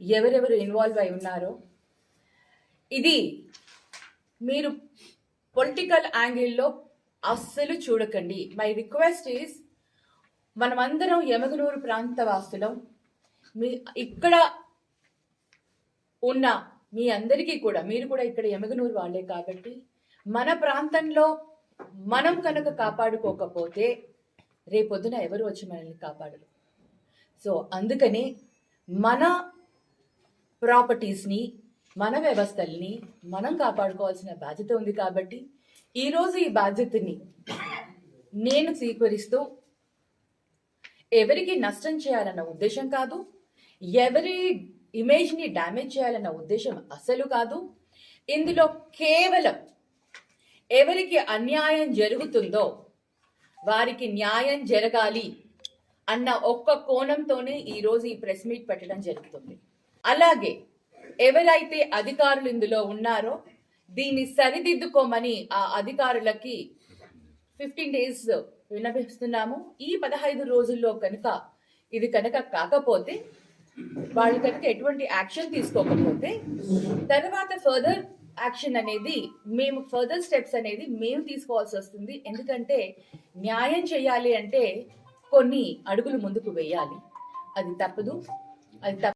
ఎవరెవరు ఇన్వాల్వ్ అయి ఉన్నారో. ఇది మీరు పొలిటికల్ యాంగిల్లో అస్సలు చూడకండి. మై రిక్వెస్ట్ ఈస్ మనమందరం యమగనూరు ప్రాంత వాసులం. మీ ఇక్కడ ఉన్న మీ అందరికీ కూడా మీరు కూడా ఇక్కడ యమగనూరు వాళ్ళే కాబట్టి మన ప్రాంతంలో మనం కనుక కాపాడుకోకపోతే రేపొద్దున ఎవరు వచ్చి మనల్ని కాపాడరు? సో అందుకని మన ప్రాపర్టీస్ని మన వ్యవస్థల్ని మనం కాపాడుకోవాల్సిన బాధ్యత ఉంది కాబట్టి ఈరోజు ఈ బాధ్యతని నేను స్వీకరిస్తూ ఎవరికి నష్టం చేయాలన్న ఉద్దేశం కాదు ఎవరి ఇమేజ్ని డ్యామేజ్ చేయాలన్న ఉద్దేశం అసలు కాదు. ఇందులో కేవలం ఎవరికి అన్యాయం జరుగుతుందో వారికి న్యాయం జరగాలి అన్న ఒక్క కోణంతోనే ఈరోజు ఈ ప్రెస్ మీట్ పెట్టడం జరుగుతుంది. అలాగే ఎవరైతే అధికారులు ఇందులో ఉన్నారో దీన్ని సరిదిద్దుకోమని ఆ అధికారులకి ఫిఫ్టీన్ డేస్ విన్నపిస్తున్నాము ఈ పదహైదు రోజుల్లో కనుక ఇది కనుక కాకపోతే వాళ్ళు కనుక ఎటువంటి యాక్షన్ తీసుకోకపోతే తర్వాత ఫర్దర్ యాక్షన్ అనేది మేము ఫర్దర్ స్టెప్స్ అనేది మేము తీసుకోవాల్సి వస్తుంది. ఎందుకంటే న్యాయం చేయాలి అంటే కొన్ని అడుగులు ముందుకు వేయాలి. అది తప్పదు. అది తప్ప